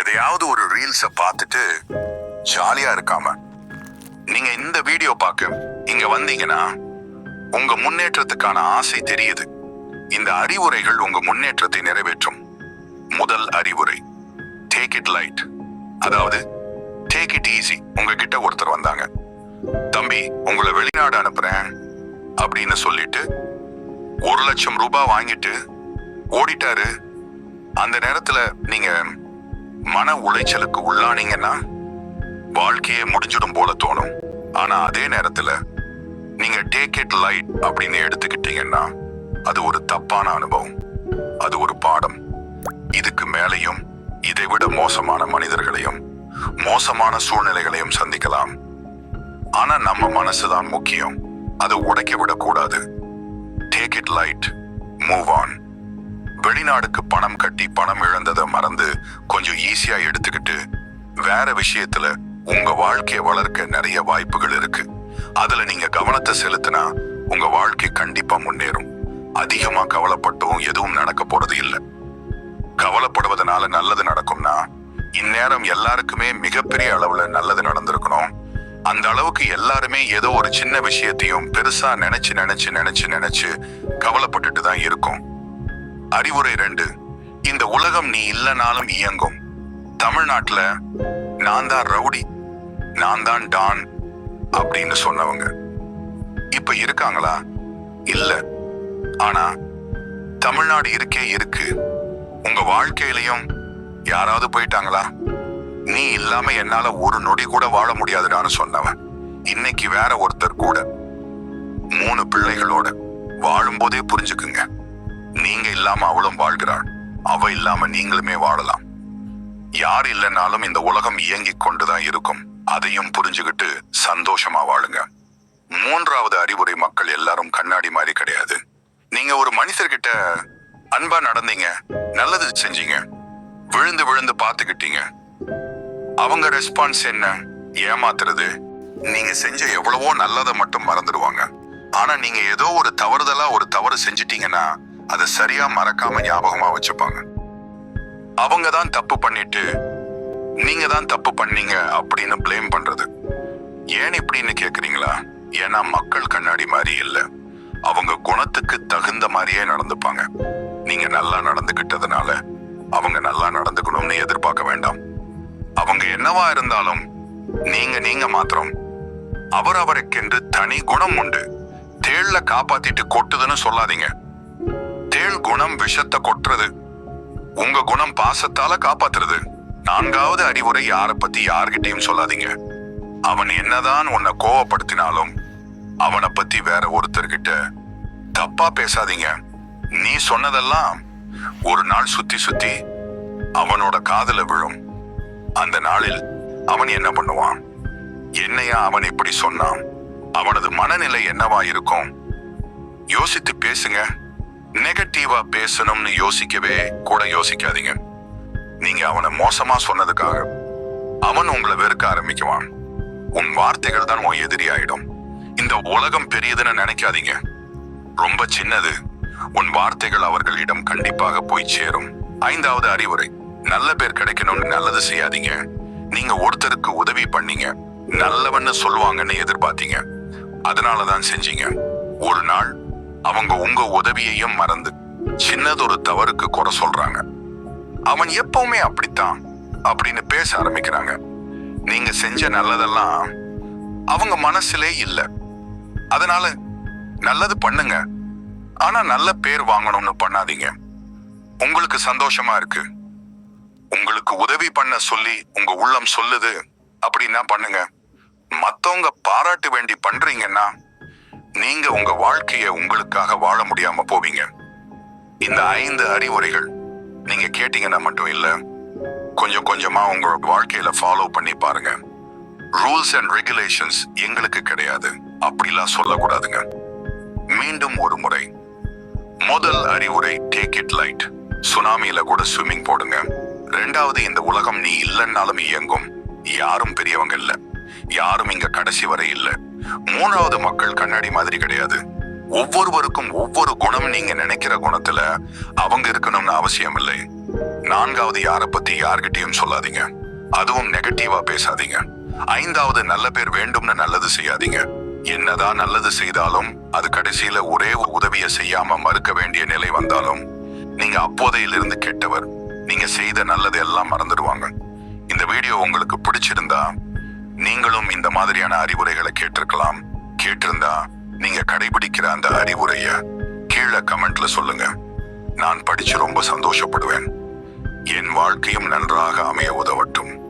எதையாவது ஒரு ரீல்ஸ பார்த்துட்டு ஜாலியா இருக்காம நீங்க இந்த வீடியோ பார்க்க இங்க வந்தீங்கன்னா உங்க முன்னேற்றத்துக்கான ஆசை தெரியுது. இந்த அறிவுரைகள் உங்க முன்னேற்றத்தை நிறைவேற்றும். முதல் அறிவுரை டேக் இட் லைட் அதாவது டேக் இட் ஈஸி உங்ககிட்ட ஒருத்தர் வந்தாங்க. தம்பி உங்களை வெளிநாடு அனுப்புறேன் அப்படின்னு சொல்லிட்டு ஒரு லட்சம் ரூபாய் வாங்கிட்டு ஓடிட்டாரு. அந்த நேரத்துல நீங்க மன உளைச்சலுக்கு உள்ளானீங்கன்னா வாழ்க்கையே முடிஞ்சிடும் போல தோணும். ஆனா அதே நேரத்துல நீங்க டேக் இட் லைட் அப்படின்னு எடுத்துக்கிட்டீங்கன்னா அது ஒரு தப்பான அனுபவம். அது ஒரு பாடம். இதுக்கு மேலையும் இதை விட மோசமான மனிதர்களையும் மோசமான சூழ்நிலைகளையும் சந்திக்கலாம். ஆனா நம்ம மனசுதான் முக்கியம். அதை உடைக்க விடக்கூடாது. Take it light move on வெளிநாடுக்கு பணம் கட்டி பணம் இழந்ததை மறந்து கொஞ்சம் ஈஸியா எடுத்துக்கிட்டு வேற விஷயத்துல உங்க வாழ்க்கையை வளர்க்க நிறைய வாய்ப்புகள் இருக்கு. அதுல நீங்க கவனத்தை செலுத்தினா உங்க வாழ்க்கை கண்டிப்பா முன்னேறும். அதிகமா கவலைப்பட்டும் எதுவும் நடக்க போறது இல்லை. கவலைப்படுவதனால நல்லது நடக்கும்னா இந்நேரம் எல்லாருக்குமே மிகப்பெரிய அளவுல நல்லது நடந்திருக்கணும். அந்த அளவுக்கு எல்லாருமே ஏதோ ஒரு சின்ன விஷயத்தையும் பெருசா நினைச்சு நினைச்சு நினைச்சு நினைச்சு கவலைப்பட்டுட்டு தான் இருக்கும். அறிவுரை ரெண்டு. இந்த உலகம் நீ இல்லைனாலும் இயங்கும். தமிழ்நாட்டுல நான் தான் ரவுடி நான் தான் டான் அப்படின்னு சொன்னவங்க. இப்ப இருக்காங்களா? இல்ல. ஆனா தமிழ்நாடு இருக்கே இருக்கு. உங்க வாழ்க்கையிலையும் யாராவது போயிட்டாங்களா? நீ இல்லாம என்னால ஒரு நொடி கூட வாழ முடியாதுடான்னு சொன்னவன். இன்னைக்கு வேற ஒருத்தர் கூட. மூணு பிள்ளைகளோட வாழும்போதே புரிஞ்சுக்குங்க. நீங்க இல்லாம அவளும் வாழ்கிறாள். அவ இல்லாம நீங்களுமே வாழலாம். யார் இல்லைனாலும் இந்த உலகம் இயங்கிக் கொண்டுதான் இருக்கும். அதையும் புரிஞ்சுக்கிட்டு சந்தோஷமா வாழுங்க. மூன்றாவது அறிவுரை மக்கள் எல்லாரும் கண்ணாடி மாதிரி கிடையாது. நீங்க ஒரு மனுஷர்கிட்ட அன்பா நடந்தீங்க நல்லது செஞ்சீங்க விழுந்து விழுந்து பார்த்துக்கிட்டீங்க. அவங்க ரெஸ்பான்ஸ் என்ன? ஏமாத்துறது. நீங்க செஞ்ச எவ்வளவோ நல்லதை மட்டும் மறந்துடுவாங்க. ஆனா நீங்க ஏதோ ஒரு தவறுதலா ஒரு தவறு செஞ்சிட்டீங்கன்னா அதை சரியா மறக்காம ஞாபகமா வச்சுப்பாங்க. அவங்க தான் தப்பு பண்ணிட்டு நீங்க தான் தப்பு பண்ணீங்க அப்படின்னு ப்ளேம் பண்றது. ஏன் இப்படின்னு கேக்குறீங்களா? ஏன்னா மக்கள் கண்ணாடி மாதிரி இல்லை. அவங்க குணத்துக்கு தகுந்த மாதிரியே நடந்துப்பாங்க. நீங்க நல்லா நடந்துகிட்டதுனால அவங்க நல்லா நடந்துக்கணும்னு எதிர்பார்க்க வேண்டாம். அவங்க என்னவா இருந்தாலும் நீங்க நீங்க மாத்திரம். அவர் அவருக்கென்று தனி குணம் உண்டு. தேள்ல காப்பாத்திட்டு கொட்டுதுன்னு சொல்லாதீங்க. தேள் குணம் விஷத்தை கொட்டுறது. உங்க குணம் பாசத்தால காப்பாத்துறது. நான்காவது அறிவுரை யார பத்தி யார்கிட்டயும் சொல்லாதீங்க. அவன் என்னதான் உன்னை கோவப்படுத்தினாலும் அவனை பத்தி வேற ஒருத்தர்கிட்ட தப்பா பேசாதீங்க. நீ சொன்னதெல்லாம் ஒரு நாள் சுத்தி சுத்தி அவனோட காதல விழும். அந்த நாளில் அவன் என்ன பண்ணுவான்? என்னையா அவன் இப்படி சொன்னான்? அவனது மனநிலை என்னவா இருக்கும்? யோசித்து பேசுங்க. நெகட்டிவா பேசணும்னு யோசிக்கவே கூட யோசிக்காதீங்க. நீங்க அவனை மோசமா சொன்னதுக்காக அவன் உங்களை வெறுக்க ஆரம்பிக்குவான். உன் வார்த்தைகள் தான் உன் எதிரி ஆயிடும். இந்த உலகம் பெரியதுன்னு நினைக்காதீங்க. ரொம்ப சின்னது. உன் வார்த்தைகள் அவர்களிடம் கண்டிப்பாக போய் சேரும். ஐந்தாவது அறிவுரை நல்ல பேர் கிடைக்கணும்னு நல்லது செய்யாதீங்க. நீங்க ஒருத்தருக்கு உதவி பண்ணீங்க. நல்லவன்னு சொல்லுவாங்கன்னு எதிர்பார்த்தீங்க. அதனாலதான் செஞ்சீங்க. ஒரு நாள் அவங்க உங்க உதவியையும் மறந்து சின்னதொரு தவறுக்கு குறை சொல்றாங்க. அவன் எப்பவுமே அப்படித்தான் அப்படின்னு பேச ஆரம்பிக்கிறாங்க. நீங்க செஞ்ச நல்லதெல்லாம் அவங்க மனசுலே இல்ல. அதனால நல்லது பண்ணுங்க. ஆனா நல்ல பேர் வாங்கணும்னு பண்ணாதீங்க. உங்களுக்கு சந்தோஷமா இருக்கு. உங்களுக்கு உதவி பண்ண சொல்லி உங்க உள்ளம் சொல்லுது அப்படின்னா பண்ணுங்க. மத்தவங்க பாராட்டு வேண்டி பண்றீங்கன்னா நீங்க உங்க வாழ்க்கைய உங்களுக்காக வாழ முடியாம போவீங்க. இந்த ஐந்து அறிவுரைகள் நீங்க கேட்டீங்கன்னா மட்டும் இல்ல கொஞ்சம் கொஞ்சமா உங்க வாழ்க்கையில ஃபாலோ பண்ணி பாருங்க. ரூல்ஸ் அண்ட் ரெகுலேஷன்ஸ் எங்களுக்கு கிடையாது. அப்படிலாம் சொல்லக்கூடாதுங்க. மீண்டும் ஒரு முறை முதல் அறிவுரை டேக் இட் லைட் சுனாமியில கூட ஸ்விம்மிங் போடுங்க. ரெண்டாவது இந்த உலகம் நீ இல்லைன்னாலும் இயங்கும். யாரும் பெரியவங்க இல்லை. யாரும் இங்க கடைசி வரை இல்லை. மூணாவது மக்கள் கண்ணாடி மாதிரி கிடையாது. ஒவ்வொருவருக்கும் ஒவ்வொரு குணம் நீங்க நினைக்கிற குணத்துல அவங்க இருக்கணும்னு அவசியம் இல்லை. நான்காவது யாரை பத்தி யார்கிட்டயும் சொல்லாதீங்க. அதுவும் நெகட்டிவா பேசாதீங்க. ஐந்தாவது நல்ல பேர் வேண்டும்னு நல்லது செய்யாதீங்க. என்னதான் நல்லது செய்தாலும் அது கடைசியில ஒரே உதவிய செய்யாம மறுக்க வேண்டிய நிலை வந்தாலும் நீங்க அப்போதையிலிருந்து கெட்டவர். நீங்க செய்த நல்லது எல்லாம் மறந்துடுவாங்க. இந்த வீடியோ உங்களுக்கு பிடிச்சிருந்தா நீங்களும் இந்த மாதிரியான அறிவுரைகளை கேட்டிருக்கலாம். கேட்டிருந்தா நீங்க கடைபிடிக்கிற அந்த அறிவுரைய கீழே கமெண்ட்ல சொல்லுங்க. நான் படிச்சு ரொம்ப சந்தோஷப்படுவேன். என் வாழ்க்கையும் நன்றாக அமைய உதவட்டும்.